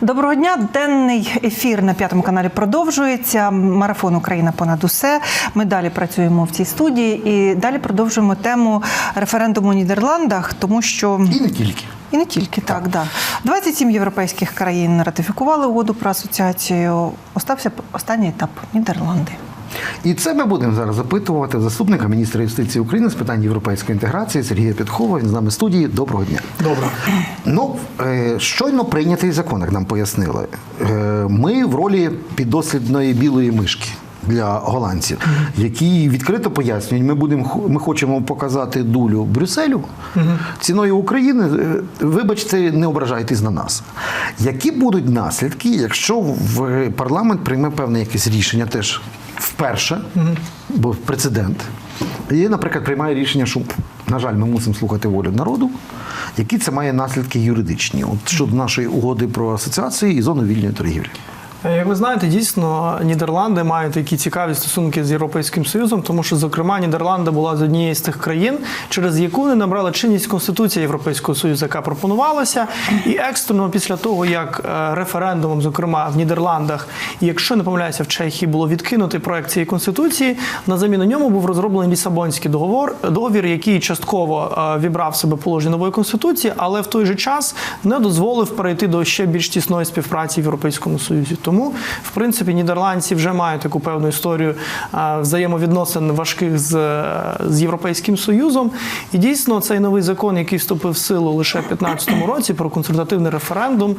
Доброго дня. Денний ефір на п'ятому каналі продовжується. Марафон Україна понад усе. Ми далі працюємо в цій студії і далі продовжуємо тему референдуму у Нідерландах, тому що І не тільки. і не тільки так, да 27 європейських країн ратифікували угоду про асоціацію. Остався останній етап Нідерланди. І це ми будемо зараз запитувати заступника міністра юстиції України з питань європейської інтеграції Сергія Підхова. Він з нами в студії. Доброго дня. Добре. Ну, е, щойно прийнятий закон, як нам пояснили. Е, Ми в ролі піддослідної білої мишки. Для голландців, які відкрито пояснюють, ми будемо ми хочемо показати дулю Брюсселю ціною України. е, Вибачте, не ображайтесь на нас. Які будуть наслідки, якщо в парламент прийме певне якесь рішення, теж вперше, бо прецедент, і, наприклад, приймає рішення, що, на жаль, ми мусимо слухати волю народу. Які це має наслідки юридичні от щодо нашої угоди про асоціацію і зону вільної торгівлі? Е, Як ви знаєте, дійсно Нідерланди мають такі цікаві стосунки з Європейським Союзом, тому що, зокрема, Нідерланди була з однієї з тих країн, через яку не набрала чинність Конституція Європейського Союзу, яка пропонувалася, і екстрено після того, як е, референдумом, зокрема в Нідерландах, якщо не помиляюся, в Чехії було відкинутий проект цієї конституції. На заміну ньому був розроблений Лісабонський договор, договір, який частково е, вібрав себе положення нової конституції, але в той же час не дозволив перейти до ще більш тісної співпраці в Європейському Союзі. Тому, в принципі, нідерландці вже мають таку певну історію взаємовідносин важких з, е, з Європейським Союзом. І дійсно цей новий закон, який вступив в силу лише в 2015 році про консультативний референдум,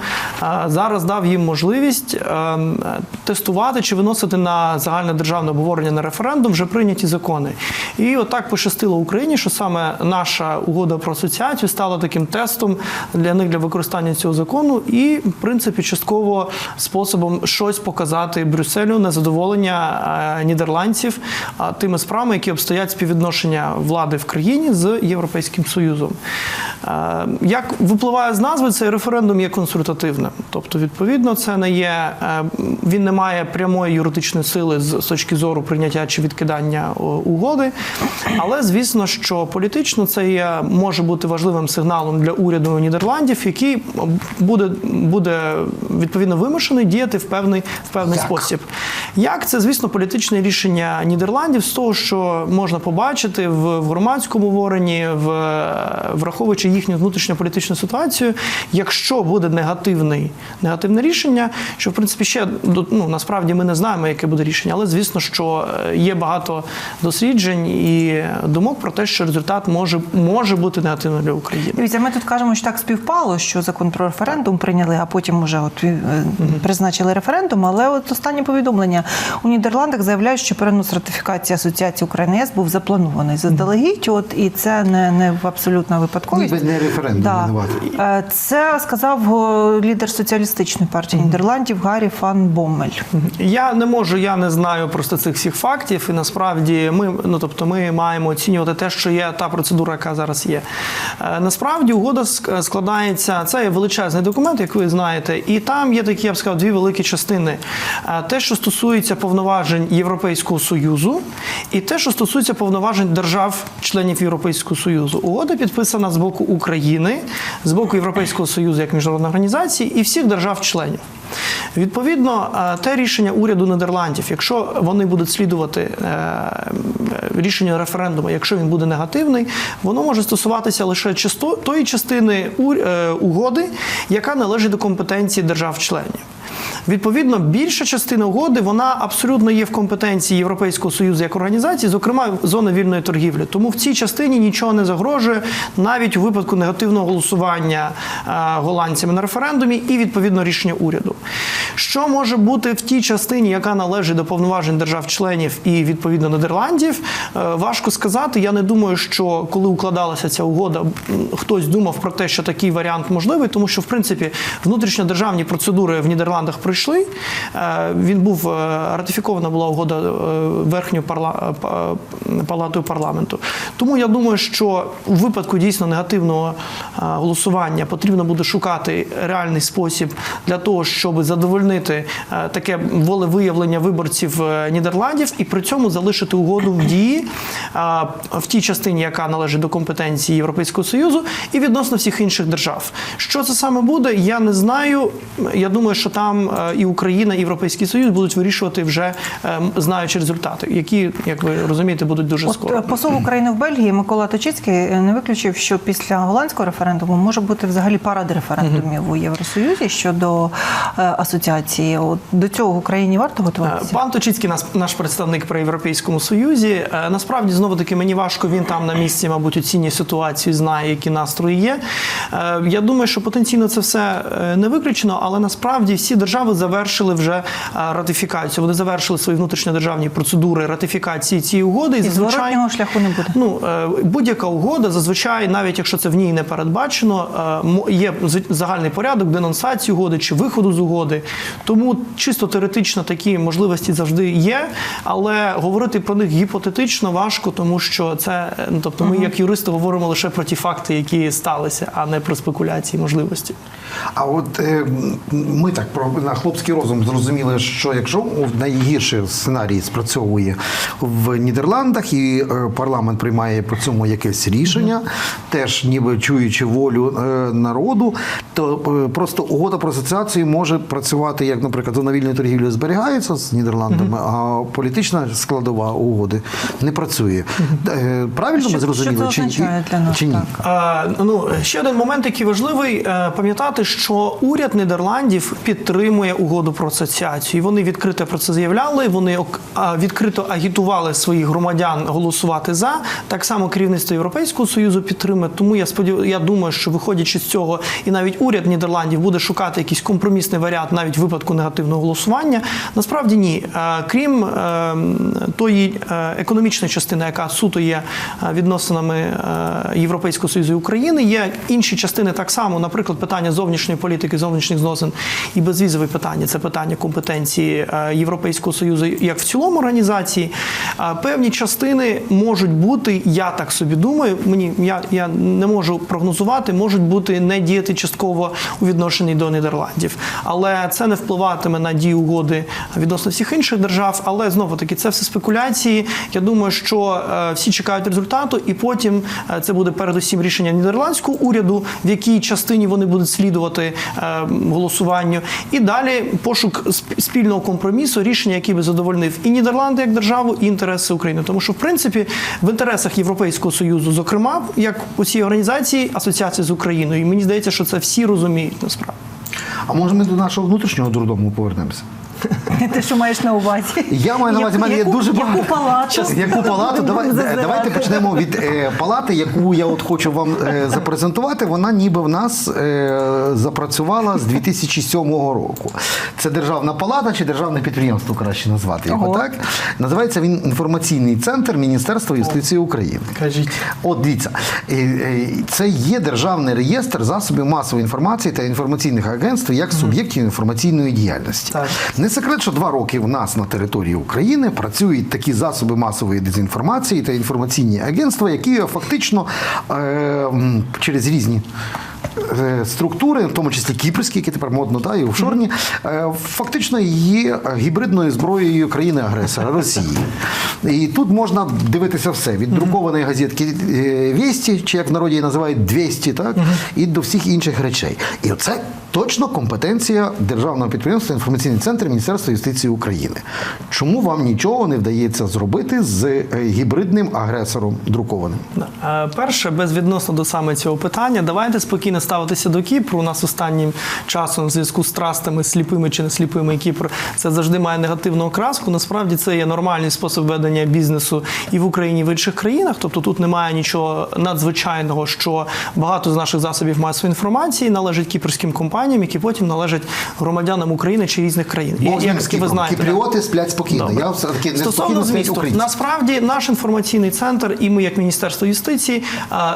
зараз дав їм можливість е, тестувати чи виносити на загальне державне обговорення на референдум вже прийняті закони. І отак пощастило Україні, що саме наша угода про асоціацію стала таким тестом для них для використання цього закону, і в принципі частково способом щось показати Брюсселю незадоволення е, нідерландців тими справами, які обстоять співвідношення влади в країні з Європейським Союзом. Е, Як випливає з назви, цей референдум є консультативним. Тобто, відповідно, це не є е, він не має прямої юридичної сили з точки зору прийняття чи відкидання угоди. Але звісно, що політично це є може бути важливим сигналом для уряду Нідерландів, який буде, буде відповідно вимушений діяти в певний в певний Як? спосіб. Як це, звісно, політичне рішення Нідерландів з того, що можна побачити в, в громадському обговоренні, в враховуючи їхню внутрішньополітичну ситуацію, якщо буде негативний негативне рішення, що в принципі ще ну, насправді ми не знаємо, яке буде рішення, але звісно, що е, є багато досліджень і думок про те, що результат може, може бути негативним для України. Дивіться, ми тут кажемо, що так співпало, що закон про референдум прийняли, а потім вже от е, призначили референдум. Але от останні повідомлення у Нідерландах заявляють, що перенос ратифікації асоціації України ЄС був запланований заздалегідь. От і це не, не в абсолютна випадковість. Ніби не референдум Да. Е, Це сказав лідер соціалістичної партії Нідерландів Гаррі Фан Боммель. Я не можу, я не знаю просто цих всіх фактів. І насправді ми, ну тобто, ми маємо оцінювати те, що є та процедура, яка зараз є. Е, Насправді угода складається. Це є величезний документ, як ви знаєте, і там є такі, я б сказав, дві великі частини: те, що стосується повноважень Європейського союзу, і те, що стосується повноважень держав-членів Європейського союзу. Угода підписана з боку України, з боку Європейського союзу як міжнародної організації і всіх держав-членів. Відповідно, те рішення уряду Нідерландів, якщо вони будуть слідувати е, рішенню референдуму, якщо він буде негативний, воно може стосуватися лише тої частини е, угоди, яка належить до компетенції держав-членів. Відповідно, більша частина угоди вона абсолютно є в компетенції Європейського союзу як організації, зокрема зони вільної торгівлі. Тому в цій частині нічого не загрожує, навіть у випадку негативного голосування е, голландцями на референдумі, і відповідно рішення уряду. Що може бути в тій частині, яка належить до повноважень держав-членів і відповідно Нідерландів, е, важко сказати. Я не думаю, що коли укладалася ця угода, хтось думав про те, що такий варіант можливий, тому що в принципі внутрішньодержавні процедури в Нідерландах пройшли. Пройшли. Е, Він був е, ратифікована була угода е, верхньою парла, палатою парламенту. Тому я думаю, що у випадку дійсно негативного голосування потрібно буде шукати реальний спосіб для того, щоб задовольнити таке волевиявлення виборців Нідерландів і при цьому залишити угоду в дії в тій частині, яка належить до компетенції Європейського союзу, і відносно всіх інших держав. Що це саме буде, я не знаю. Я думаю, що там і Україна, і Європейський Союз будуть вирішувати вже е, знаючи результати, які, як ви розумієте, будуть дуже скоро. е, посол України в Бельгії Микола Точицький е, не виключив, що після голландського референдуму може бути взагалі парад референдумів у Євросоюзі щодо е, асоціації. От до цього Україні варто готуватися? Пан Точицький, наш, наш представник при Європейському Союзі. Насправді, знову таки, мені важко. Він там на місці, мабуть, оцінює ситуацію, знає, які настрої є. Я думаю, що потенційно це все не виключено, але насправді всі держави завершили вже е, ратифікацію. Вони завершили свої внутрішньодержавні процедури ратифікації цієї угоди. І зазвичай- зворотнього шляху не буде. Ну, е, будь-яка угода, зазвичай, навіть якщо це в ній не передбачено, е, є загальний порядок денонсації угоди чи виходу з угоди. Тому чисто теоретично такі можливості завжди є, але говорити про них гіпотетично важко, тому що це, ну тобто, ми як юристи говоримо лише про ті факти, які сталися, а не про спекуляції, можливості. А от е, ми так про на хлопський розум зрозуміли, що якщо в найгірший сценарій спрацьовує в Нідерландах, і е, парламент приймає по цьому якесь рішення, теж ніби чуючи волю е, народу, то е, просто угода про асоціацію може працювати, як, наприклад, зона вільної торгівлі зберігається з Нідерландами, а політична складова угоди не працює. Е, Правильно Що- ми зрозуміли? що це чи, для нас, чи ні? Е, ну, ще один момент, який важливий е, пам'ятати, що уряд Нідерландів підтримує угоду про асоціацію. Вони відкрито про це заявляли. Вони відкрито агітували своїх громадян голосувати за. Так само керівництво Європейського союзу підтримує. Тому я сподів... я думаю, що виходячи з цього, і навіть уряд Нідерландів буде шукати якийсь компромісний варіант навіть в випадку негативного голосування. Насправді ні. Крім е, тої е, економічної частини, яка суто є е, відносинами е, Європейського Союзу і України, є інші частини так само, наприклад, питання зовнішньої політики, зовнішніх зносин і безвізові питання. Це питання компетенції е, Європейського Союзу як в цілому організації. Е, Певні частини можуть бути, я так собі думаю, мені я, я не можу прогнозувати, можуть бути не діяти частково у відношенні до Нідерландів, але це не впливатиме на дію угоди відносно всіх інших держав. Але знову таки це все спекуляції. Я думаю, що е, всі чекають результату, і потім це буде передусім рішення нідерландського уряду, в якій частині вони будуть слідувати е, голосуванню, і далі пошук спільного компромісу, рішення, яке би задовольнив і Нідерланди як державу, і інтереси України. Тому що в принципі в інтересах Європейського союзу, зокрема, як у цій організації, асоціації з Україною. І мені здається, що це всі розуміють насправді. А може ми до нашого внутрішнього дурдому повернемося? Ти що маєш на увазі? Я маю на увазі, в мене є дуже багато. Яку палату? Яку палату? Давай, давайте почнемо від е, палати, яку я от хочу вам е, запрезентувати. Вона ніби в нас е, запрацювала з 2007 року. Це державна палата чи державне підприємство, краще назвати його Ого. так. Називається він інформаційний центр Міністерства юстиції України. Кажіть. От дивіться, е, е, це є державний реєстр засобів масової інформації та інформаційних агентств як суб'єктів інформаційної діяльності. Так. Не секрет, що два роки в нас на території України працюють такі засоби масової дезінформації та інформаційні агентства, які фактично е, через різні. Е, Структури, в тому числі кіпрські, які тепер модно, та, і офшорні, е, фактично є гібридною зброєю країни-агресора Росії. І тут можна дивитися все: від друкованої газетки е, «Вєсті», чи як в народі її називають 200, так, і до всіх інших речей. І оце точно компетенція державного підприємства інформаційний центр Міністерства юстиції України. Чому вам нічого не вдається зробити з гібридним агресором друкованим? Перше, безвідносно до саме цього питання, давайте спокійно ставитися до Кіпру. У нас останнім часом в зв'язку з трастами, сліпими чи не сліпими, Кіпр це завжди має негативну окраску. Насправді це є нормальний спосіб ведення бізнесу і в Україні, і в інших країнах. Тобто тут немає нічого надзвичайного, що багато з наших засобів масової інформації належить кіпрським компаніям, які потім належать громадянам України чи різних країн. І, Бог з як ви знаєте. Кіпріоти сплять спокійно. Добре. Я все-таки не Стосовно змісту, насправді наш інформаційний центр і ми, як Міністерство юстиції,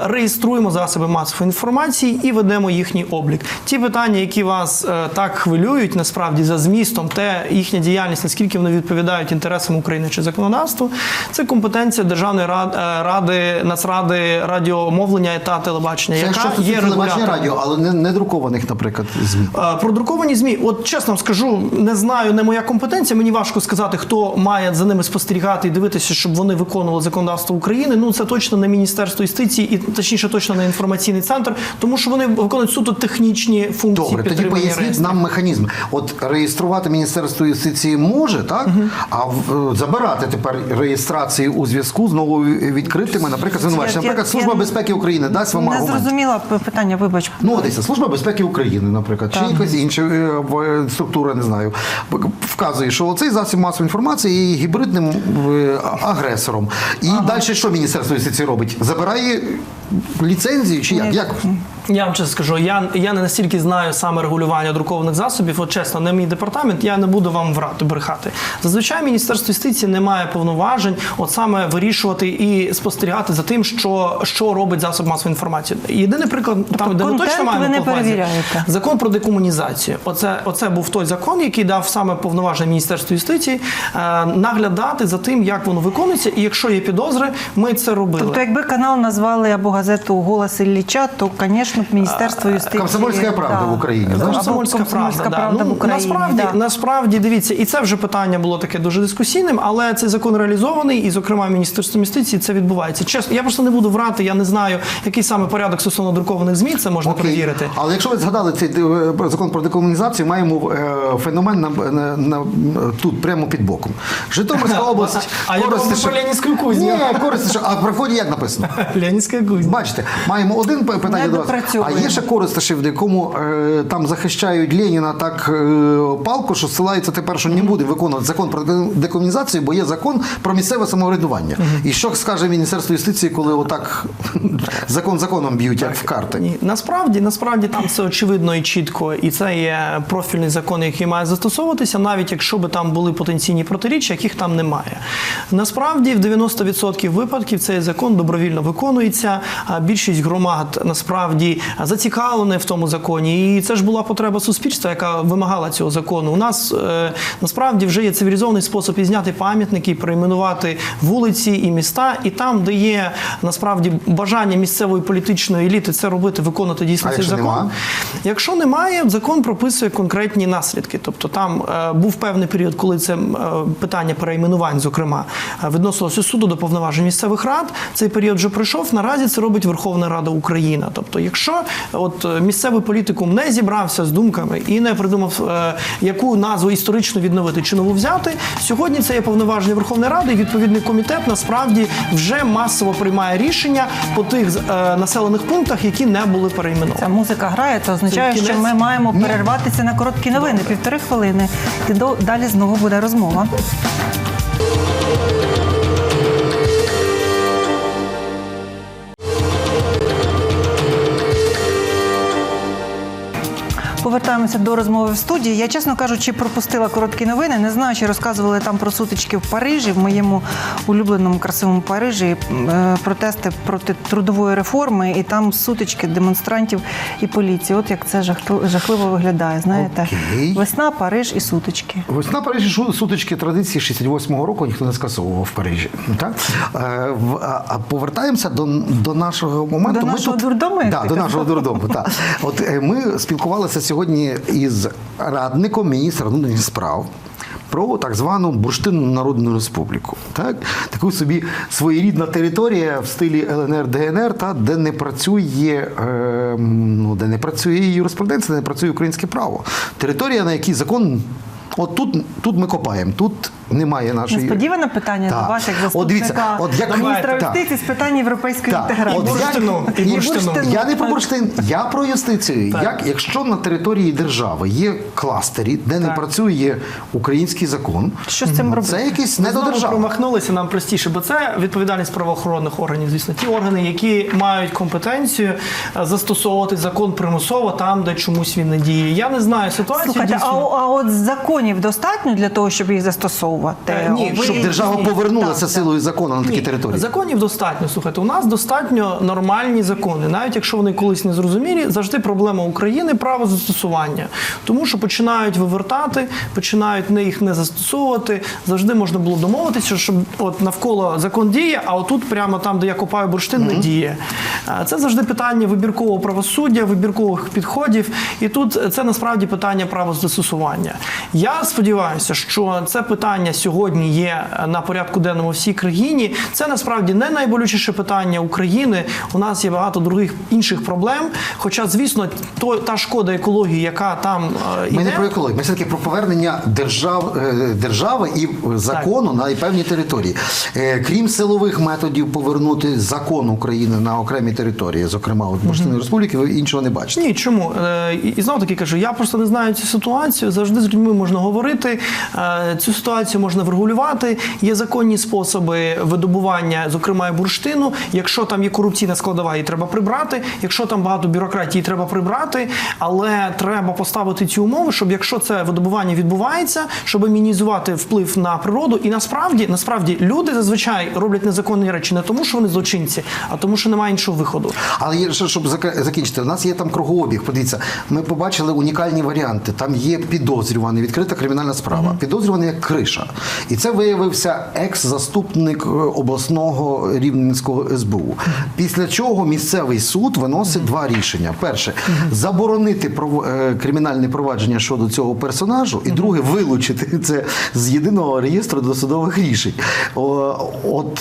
реєструємо засоби масової інформації і ведемо ведемо їхній облік. Ті питання, які вас е, так хвилюють, насправді за змістом, те їхня діяльність, наскільки вони відповідають інтересам України чи законодавству, це компетенція Державної е, ради Нацради радіомовлення та телебачення, Це яка є телебачення радіо, але не, не друкованих, наприклад, ЗМІ. Е, Про друковані змі, от чесно вам скажу, не знаю, не моя компетенція. Мені важко сказати, хто має за ними спостерігати і дивитися, щоб вони виконували законодавство України. Ну це точно не міністерство юстиції, і точніше, точно не інформаційний центр, тому що вони виконують суто технічні функції Добре, тоді поясніть нам механізм. От реєструвати Міністерство юстиції може, так? А в- е, забирати тепер реєстрації у зв'язку з новою відкритими, наприклад, звинувачення. Я- я- Наприклад, Служба я безпеки України дасть вам Не зрозуміла питання, вибач. Ну, дивіться, Служба безпеки України, наприклад, чи якась інша е, структура, не знаю, вказує, що цей засіб масової інформації є гібридним е, агресором. І далі що Міністерство юстиції робить? Забирає ліцензію чи як? Як? Я вам чесно скажу, я, я не настільки знаю саме регулювання друкованих засобів. От чесно, не мій департамент, я не буду вам врати брехати. Зазвичай Міністерство юстиції не має повноважень, от саме вирішувати і спостерігати за тим, що, що робить засоб масової інформації. Єдиний приклад, там де ми точно маємо ви не перевіряєте? закон про декомунізацію. Оце, оце був той закон, який дав саме повноваження Міністерству юстиції е, наглядати за тим, як воно виконується, і якщо є підозри, ми це робили. Тобто, якби канал назвали або газету Голос Ілліча, то, звісно, Міністерство юстиції. Комсомольська правда в Україні, да? Комсомольська, Комсомольська правда, правда да. в Ну, Україні. Насправді, да. насправді, дивіться, і це вже питання було таке дуже дискусійним, але цей закон реалізований, і, зокрема, Міністерством юстиції це відбувається. Чесно, я просто не буду врати, я не знаю, який саме порядок стосовно друкованих ЗМІ, це можна Окей. перевірити. Але якщо ви згадали цей е, закон про декомунізацію, маємо е, феномен на, на, на- тут, прямо під боком. Житомирська область. А я думав, Коростишев- про Ленінську кузню. Ні, Коростишев, а при вході як написано? Леонідська кузня. Бачите, маємо один питання до вас. А є ще Коростишев, в якому е, там захищають Леніна так е, палку, що ссилається тепер, що не буде виконувати закон про декомунізацію, бо є закон про місцеве самоврядування. І що скаже Міністерство юстиції, коли отак закон законом б'ють, як в карти? Ні, насправді, насправді там все очевидно і чітко, і це є профільний закон, який має застосовуватися, навіть якщо би там були потенційні протиріччя, яких там немає. Насправді, в 90% випадків цей закон добровільно виконується. Більшість громад насправді зацікавлені в тому законі, і це ж була потреба суспільства, яка вимагала цього закону. У нас е, насправді вже є цивілізований спосіб і зняти пам'ятники, перейменувати вулиці і міста, і там, де є насправді бажання місцевої політичної еліти це робити, виконувати дійсно А цей якщо закон. Якщо немає, закон прописує конкретні наслідки. Тобто там е, був певний період, коли це е, питання перейменувань, зокрема, відносилося суду до повноважень місцевих рад. Цей період вже пройшов. Наразі це робить Верховна Рада Україна. Тобто, якщо от е, місцевий політикум не зібрався з думками і не придумав, е, яку назву історично відновити чи нову взяти, сьогодні це є повноваження Верховної Ради. і Відповідний комітет насправді вже масово приймає рішення по тих е, населених пунктах, які не були перейменовані. Ця музика грає, це означає, Це що ми маємо перерватися на короткі новини, півтори хвилини. І до- далі знову буде розмова. Повертаємося до розмови в студії. Я, чесно кажучи, пропустила короткі новини. Не знаю, чи розказували там про сутички в Парижі, в моєму улюбленому красивому Парижі. е, Протести проти трудової реформи, і там сутички демонстрантів і поліції. От як це жахливо виглядає. Знаєте, Окей. весна, Париж і сутички. Ось на Парижі шу- сутички традиції 68-го року ніхто не скасовував в Парижі. Так? Е, а- повертаємося до, до нашого моменту. До нашого дурдому, як Да, до нашого дурдому. Так. От е, ми спілкувалися сьогодні із радником міністра внутрішніх справ. Про так звану бурштинну народну республіку, так таку собі своєрідна територія в стилі ЛНР ДНР, та де не працює е, ну де не працює юриспруденція, де не працює українське право. Територія, на якій закон, от тут, тут ми копаємо, тут немає нашої Несподіване питання до вас, як заступника от як- міністра юстиції з питань європейської інтеграції. і бурштину. Я не про бурштин, я про юстицію. Як, якщо на території держави є кластері, де не працює український закон, Що з цим робити? це якийсь Ми не до знову держави. промахнулися нам простіше, бо це відповідальність правоохоронних органів. Звісно, ті органи, які мають компетенцію е, застосовувати закон примусово там, де чомусь він не діє. Я не знаю ситуацію. Слухайте, а, а от законів достатньо для того, щоб їх застосовувати? Скасовувати. Е, ні, Ви- Щоб держава повернулася так, так. силою закону на такі Ні, території. Законів достатньо. Слухайте, у нас достатньо нормальні закони, навіть якщо вони колись не зрозумілі, завжди проблема України право застосування. Тому що починають вивертати, починають не їх не застосовувати. Завжди можна було домовитися, щоб от навколо закон діє, а отут прямо там, де я копаю бурштин, не діє. Е, Це завжди питання вибіркового правосуддя, вибіркових підходів. І тут це насправді питання правозастосування. Я сподіваюся, що це питання сьогодні є на порядку денному всій країні. Це насправді не найболючіше питання України. У нас є багато других інших проблем. Хоча, звісно, то та шкода екології, яка там е, Ми не про екологію, ми все-таки про повернення держав, е, держави і закону на певні території. Е, Крім силових методів повернути закон України на окремі території, зокрема от Бурштинської республіки, ви іншого не бачите. Ні, чому? І, знову таки кажу, я просто не знаю цю ситуацію. Завжди з людьми можна говорити. Цю ситуацію можна врегулювати. Є законні способи видобування, зокрема і бурштину. Якщо там є корупційна складова, її треба прибрати. Якщо там багато бюрократії, треба прибрати. Але треба поставити ці умови, щоб якщо це видобування відбувається, щоб мінімізувати вплив на природу. І насправді, насправді, люди зазвичай роблять незаконні речі не тому, що вони злочинці, а тому, що немає іншого виходу. Але є, ще, щоб закінчити, у нас є там кругообіг. Подивіться, ми побачили унікальні варіанти. Там є підозрюваний, відкрита кримінальна справа. Підозрюваний як криша. І це виявився екс-заступник е, обласного рівненського СБУ. Після чого місцевий суд виносить два рішення: перше заборонити е, кримінальне провадження щодо цього персонажу, і друге вилучити це з єдиного реєстру досудових рішень. От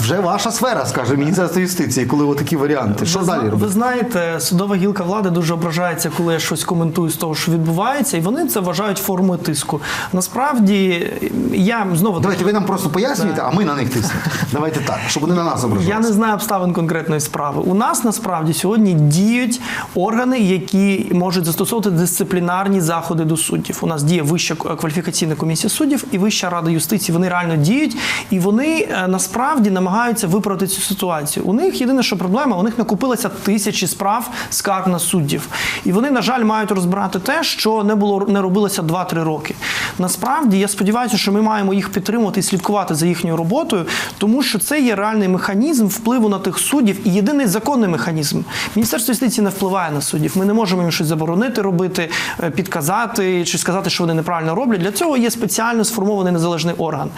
вже ваша сфера, скаже Міністерство юстиції, коли отакі варіанти. Що ви, далі робити? ви знаєте, судова гілка влади дуже ображається, коли я щось коментую з того, що відбувається, і вони це вважають формою тиску. Насправді я знову Давайте ви нам просто пояснюєте, а ми на них тиснемо. Давайте так, щоб вони на нас ображалися. Я не знаю обставин конкретної справи. У нас насправді сьогодні діють органи, які можуть застосовувати дисциплінарні заходи до суддів. У нас діє вища кваліфікаційна комісія суддів і вища рада юстиції. Вони реально діють, і вони е, насправді намагаються виправити цю ситуацію. У них єдине, що проблема, у них накопилося тисячі справ скарг на суддів, і вони, на жаль, мають розбирати те, що не було не робилося 2-3 роки. Насправді я сподіваюся, що ми маємо їх підтримувати і слідкувати за їхньою роботою, тому що це є реальний механізм впливу на тих суддів і єдиний законний механізм. Міністерство юстиції не впливає на суддів. Ми не можемо їм щось заборонити робити, е, підказати чи сказати, що вони неправильно роблять. Для цього є спеціально сформований незалежний орган.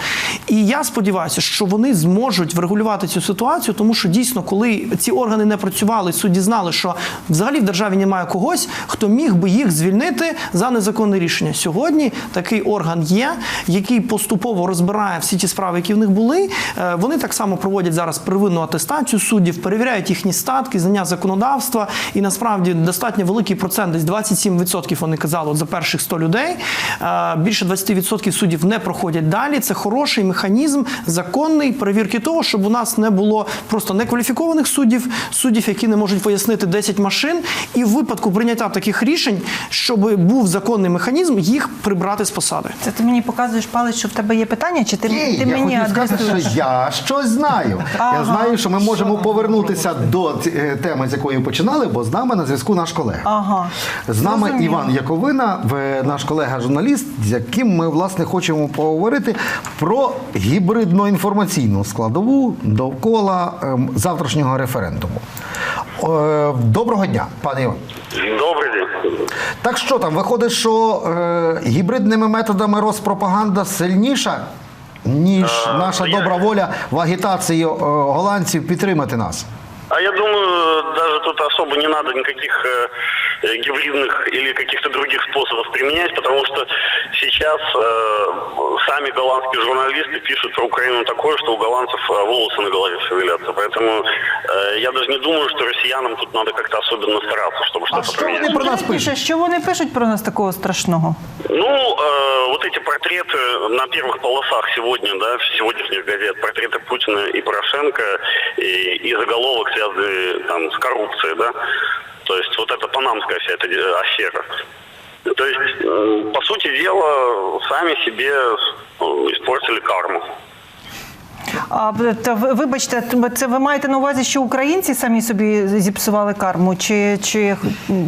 І я сподіваюся, що вони зможуть врегулювати цю ситуацію, тому що дійсно, коли ці органи не працювали, судді знали, що взагалі в державі немає когось, хто міг би їх звільнити за незаконне рішення. Сьогодні такий орган є, який поступово розбирає всі ті справи, які в них були. Е, Вони так само проводять зараз первинну атестацію суддів, перевіряють їхні статки, знання законодавства. І насправді достатньо великий процент, десь 27% вони казали за перших 100 людей. Е, Більше 20% суддів не проходять далі. Це хороший механізм, законний перевірки того, щоб у нас не було просто некваліфікованих суддів, суддів, які не можуть пояснити 10 машин, і в випадку прийняття таких рішень, щоб був законний механізм, їх прибрати з посади. Це ти мені показуєш палець, що в тебе є питання, чи ти, Ні, ти я мені хотів сказати, адресуєш? що я щось знаю. Я знаю, що ми можемо повернутися до ці- е, теми, з якої починали, бо з нами на зв'язку наш колега. Ага. З нами Зрозуміло. Іван Яковина, в- наш колега-журналіст, з яким ми власне хочемо поговорити про гібридно-інформаційну складову довкола ем, завтрашнього референдуму. Е, Доброго дня, пане Іван. Добрый день. Так що там, виходить, що е, гібридними методами розпропаганда сильніша, ніж наша я- добра воля в агітації е, голландців підтримати нас? А я думаю, даже тут особо не надо никаких э, э, гибридных или каких-то других способов применять, потому что сейчас э, сами голландские журналисты пишут про Украину такое, что у голландцев э, волосы на голове шевелятся. Поэтому э, я даже не думаю, что россиянам тут надо как-то особенно стараться, чтобы А что-то что поменять. они про нас Вони пишуть, що вони пишуть про нас такого страшного? Ну, э, вот эти портреты на первых полосах сегодня, да, сегодняшних газет, портреты Путина и Порошенко, и, и заголовок, связанный там с коррупцией, да, то есть вот это панамская вся эта э, афера. То есть, э, по сути дела, сами себе э, испортили карму. А та ви- вибачте, т- це ви маєте на увазі, що українці самі собі зіпсували карму, чи, чи,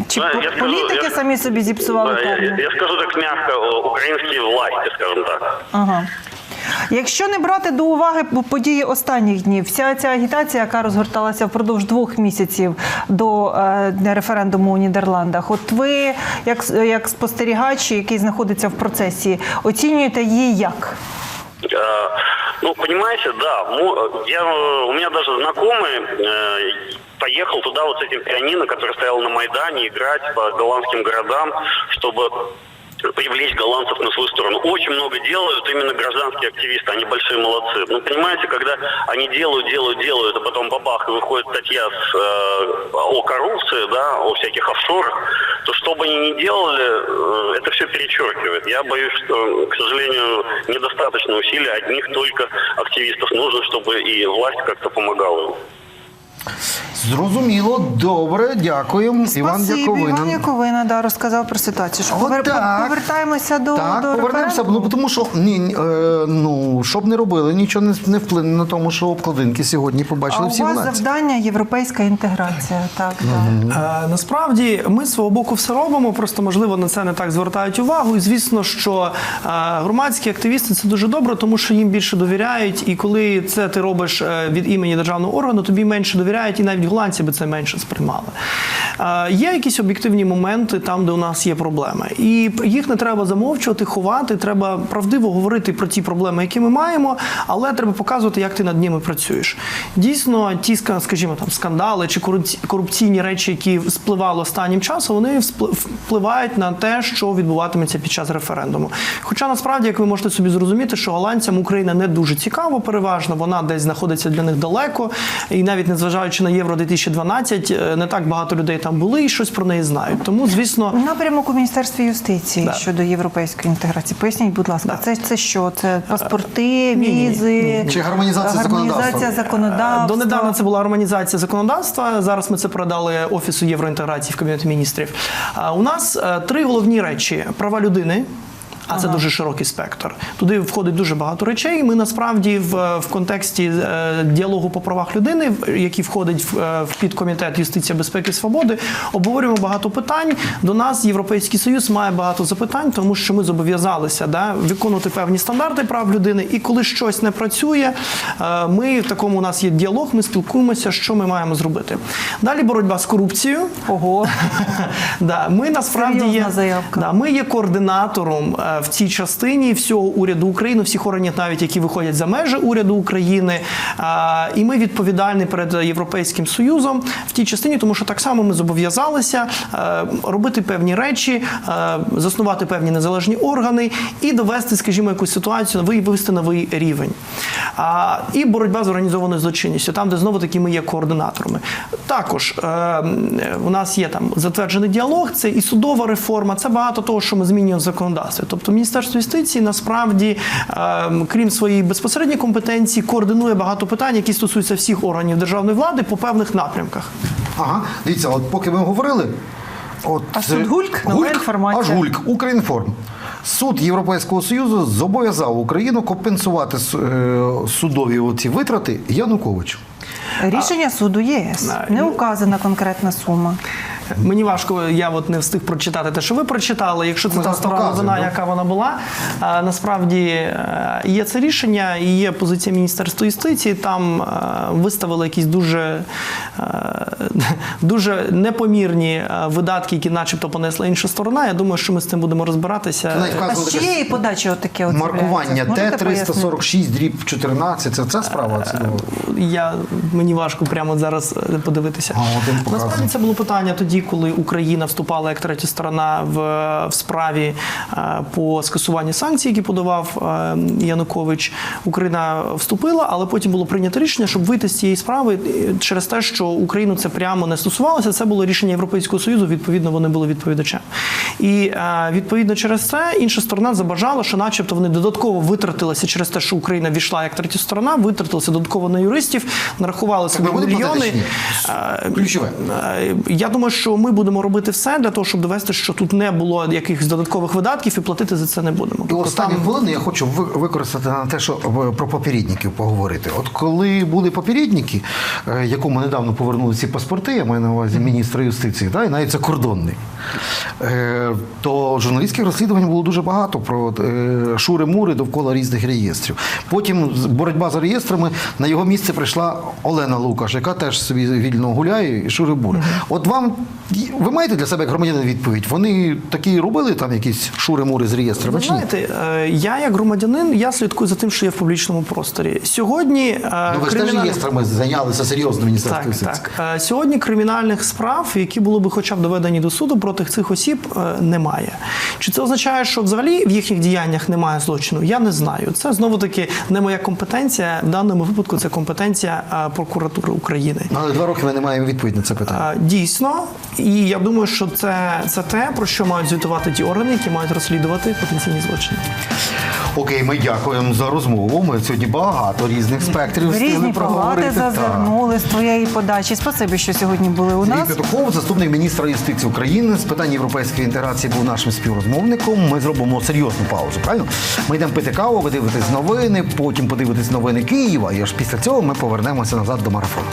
чи Да, по- я скажу- політики я- самі собі зіпсували Да, я, карму? я- я скажу так мягко, э, украинские власти, скажем так. Ага. Якщо не брати до уваги події останніх днів, вся ця агітація, яка розгорталася впродовж двох місяців до е, референдуму у Нідерландах, от ви, як, як спостерігач, який знаходиться в процесі, оцінюєте її як? Э, Ну, понимаете, да. мо- Я, э, у меня даже знакомый э, поехал туда вот с этим пианино, который стоял на Майдане, играть по голландским городам, чтобы привлечь голландцев на свою сторону. Очень много делают именно гражданские активисты, они большие молодцы. Ну, понимаете, когда они делают, делают, делают, а потом бабах, и выходит статья с, э, о коррупции, да, о всяких офшорах, то что бы они ни делали, э, это все перечеркивает. Я боюсь, что, к сожалению, недостаточно усилий одних только активистов нужно, чтобы и власть как-то помогала им. Зрозуміло, добре, дякуємо. Іван Спасибі, Яковина. Іван Яковина да, розказав про ситуацію. Що повер- Отак. повертаємося до, так, до повернемося, ну, тому що ні, е, ну, щоб не робили, нічого не, не вплине на тому, що обкладинки сьогодні А побачили у всі вас голландці. завдання європейська інтеграція. Так, так. Е, Насправді ми з свого боку все робимо, просто можливо на це не так звертають увагу. І звісно, що е, громадські активісти це дуже добре, тому що їм більше довіряють. І коли це ти робиш е, від імені державного органу, тобі менше довіряють, і навіть голландці би це менше сприймали. Е, Є якісь об'єктивні моменти там, де у нас є проблеми, і їх не треба замовчувати, ховати. Треба правдиво говорити про ті проблеми, які ми маємо, але треба показувати, як ти над ними працюєш. Дійсно, ті ска- скажімо там скандали чи корупційні речі, які спливали останнім часом, вони впливають на те, що відбуватиметься під час референдуму. Хоча насправді, як ви можете собі зрозуміти, що голландцям Україна не дуже цікава, переважно вона десь знаходиться для них далеко, і навіть незважаючи на євро 2012, е, не так багато людей там були і щось про неї знають. Тому, звісно, Напрямок у Міністерстві юстиції Да. щодо європейської інтеграції. Поясніть, будь ласка, це, це що? Це паспорти, ні, візи, Чи гармонізація законодавства? гармонізація законодавства? Донедавна це була гармонізація законодавства. Зараз ми це передали офісу євроінтеграції в кабінет міністрів. А У нас е, три головні речі: права людини. А це дуже широкий спектр. Туди входить дуже багато речей. Ми насправді в, в контексті е, діалогу по правах людини, який входить в, е, в підкомітет юстиція, безпеки і свободи, обговорюємо багато питань. До нас Європейський Союз має багато запитань, тому що ми зобов'язалися да, виконувати певні стандарти прав людини. І коли щось не працює, е, ми в такому у нас є діалог. Ми спілкуємося, що ми маємо зробити. Далі боротьба з корупцією. Ого. Да, ми насправді є, заявка. Да, ми є координатором е, в цій частині всього уряду України, всіх органів, навіть які виходять за межі уряду України. І ми відповідальні перед Європейським Союзом в тій частині, тому що так само ми зобов'язалися е, робити певні речі, е, заснувати певні незалежні органи і довести, скажімо, якусь ситуацію новий вивести новий рівень. І боротьба з організованою злочинністю, там, де знову таки ми є координаторами. Також е, у нас є там затверджений діалог, це і судова реформа, це багато того, що ми змінюємо в законодавстві. Тобто Міністерство юстиції насправді, е, крім своєї безпосередньої компетенції, координує багато питань, які стосуються всіх органів державної влади по певних напрямках. Ага, дивіться, от поки ми говорили. От, А суд Гульк? Нова інформація. Аж Гульк, Українформ. Суд Європейського Союзу зобов'язав Україну компенсувати е, судові оці витрати Януковичу. Рішення суду ЄС. Не указана конкретна сума. Мені важко, я от не встиг прочитати те, що ви прочитали. Якщо це Ми та стара новина, да? яка вона була, а, насправді е, є це рішення і є позиція Міністерства юстиції. Там е, виставили якісь дуже, е, дуже непомірні видатки, які, начебто, понесла інша сторона. Я думаю, що ми з цим будемо розбиратися. А з чиєї подачі отаке от маркування з'являється? Можете пояснити? Т-346, дріб 14, це ця справа? Це, Я мені важко прямо зараз подивитися. А. Насправді це було питання тоді, коли Україна вступала як третя сторона в, в справі е, по скасуванню санкцій, які подавав е, Янукович. Україна вступила, але потім було прийнято рішення, щоб вийти з цієї справи е, через те, що Україну це прямо не стосувалося. Це було рішення Європейського союзу. Відповідно, вони були відповідачем. І е, відповідно через це інша сторона забажала, що, начебто, вони додатково витратилися через те, що Україна війшла як третя сторона, витратилися додатково на юристів, нарахували собі мільйони. Ключове. Я думаю, що що ми будемо робити все для того, щоб довести, що тут не було якихось додаткових видатків і платити за це не будемо. І Тобто останні там- хвилини я хочу використати на те, що е, про попередників поговорити. От коли були попередники, е, якому недавно повернули ці паспорти, я маю на увазі міністра юстиції, да, і навіть закордонний, е, то журналістських розслідувань було дуже багато про шури-мури довкола різних реєстрів. Потім боротьба за реєстрами на його місце прийшла Олена Лукаш, яка теж собі вільно гуляє і шури-бури. От вам ви маєте для себе як громадянин відповідь? Вони такі робили там якісь шури-мури з реєстрами? Ви знаєте, е, я як громадянин, я слідкую за тим, що є в публічному просторі. Сьогодні е, Ну, ви ж теж реєстрами зайнялися серйозно Міністерство Так, так. Е, Сьогодні кримінальних справ, які були би хоча б доведені до суду проти цих осіб, немає. Чи це означає, що взагалі в їхніх діяннях немає злочину? Я не знаю. Це знову таки не моя компетенція. В даному випадку це компетенція прокуратури України. Ну, Але два роки ми не маємо відповідь на це питання. Дійсно, і я думаю, що це, це те, про що мають звітувати ті органи, які мають розслідувати потенційні злочини. Окей, ми дякуємо за розмову. Ми сьогодні багато різних спектрів різні проговорити. зазирнули з твоєї подачі. Спасибі, що сьогодні були у Сергій нас. Петухов, заступник міністра юстиції України з питань європейської інтеграції, був нашим співрозмовником. Ми зробимо серйозну паузу. Правильно? Ми йдемо пити каву, ви дивитесь новини, потім подивитесь новини Києва. І аж після цього ми повернемося назад до марафону.